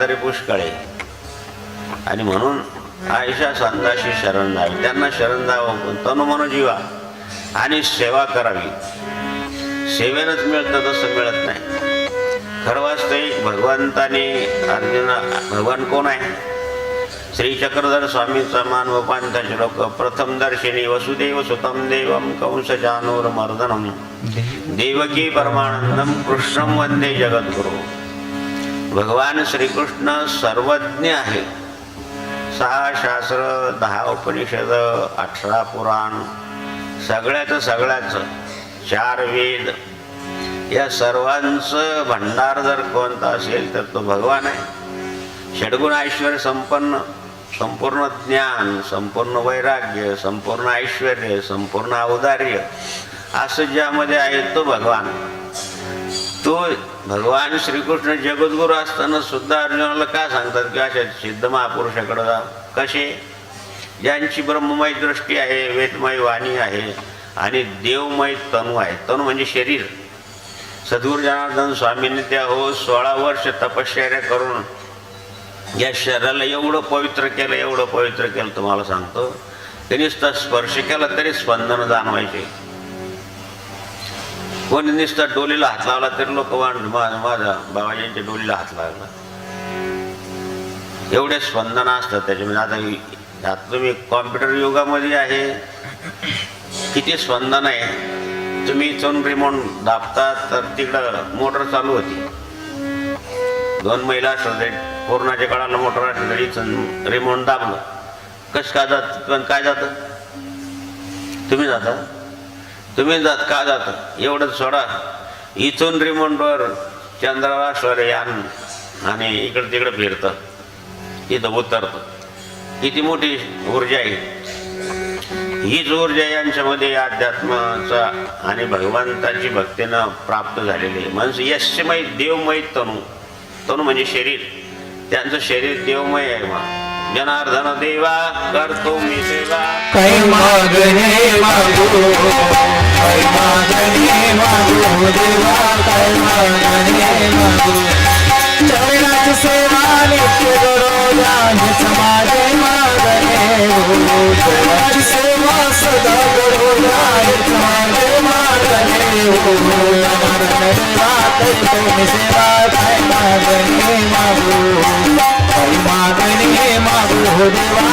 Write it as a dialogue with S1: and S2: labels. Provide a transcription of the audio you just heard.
S1: तरी पुष्कळे आणि म्हणून आयशा संताशी शरण जावी त्यांना शरण जावं तनु मनो जीवा. आणि सेवा करावी. सेवेनंच मिळतं तसं मिळत नाही. खरं वास्तविक भगवंताने अर्जुना भगवान कोण आहे? श्री चक्रधर स्वामीचा मानव पंथाचे लोक प्रथम दर्शनी वसुदेव सुतम देवम कंस जानोर मर्दनम देवकी परमानंदम कृष्णम वंदे जगद्गुरु. भगवान श्रीकृष्ण सर्वज्ञ आहे सहा शास्त्र दहा उपनिषद अठरा पुराण सगळ्याचं सगळ्याचं चार वेद. या सर्वांचं भंडार जर कोणता असेल तर तो भगवान आहे. षडगुण ऐश्वर संपन्न संपूर्ण ज्ञान संपूर्ण वैराग्य संपूर्ण ऐश्वर संपूर्ण औदार्य असं ज्यामध्ये आहे तो भगवान. तो भगवान श्रीकृष्ण जगद्गुरु असताना सुद्धा अर्जुनाला का सांगतात की अशा सिद्ध महापुरुषाकडे जा? कसे? ज्यांची ब्रह्ममय दृष्टी आहे वेदमय वाणी आहे आणि देवमय तनु आहे. तनु म्हणजे शरीर. सद्गुरू जनार्दन स्वामींनी त्या हो सोळा वर्ष तपश्चर्या करून या शरीराला एवढं पवित्र केलं एवढं पवित्र केलं तुम्हाला सांगतो. त्यांनी नुसता स्पर्श केला तरी स्पंदन जाणवायचे. कोणी नुसता डोलीला हात लावला तरी लोक माझ्या बाबाजींच्या डोलीला हात लागला एवढे स्पंदना असतात त्याच्यामध्ये म्हणजे आता आता तुम्ही कॉम्प्युटर युगामध्ये आहे. किती स्पंदन आहे. तुम्ही इथून रिमोट दाबता तर तिकडं मोटर चालू होती. दोन महिला असतात कोरोनाच्या काळाला मोटर असलं तरी इथून रिमोट दाबलं. कसं काय जात? पण काय जातं? तुम्ही जाता? तुम्ही जात का जात? एवढंच सोडा. इथून रिमोंडवर चंद्रावर यान आणि इकडं तिकडं फिरतं. इथं उतरतं. किती मोठी ऊर्जा आहे. हीच ऊर्जा यांच्यामध्ये अध्यात्माचा आणि भगवंताची भक्तीनं प्राप्त झालेली आहे. म्हणजे यशमय देवमय तनु. तनु म्हणजे शरीर. त्यांचं शरीर देवमय आहे मग. जनार्दन देवा करतो मी सेवा
S2: देवा काही मागणे मागू चरणाची सेवा नित्य गरोजा हेच माझे मागणे हो चरणाची सेवा सदा गरोजा हेच माझे मागणे हो नारायण देवा करतो मी सेवा काही मागणे मागू काही मागणे मागू देवा काही मागणे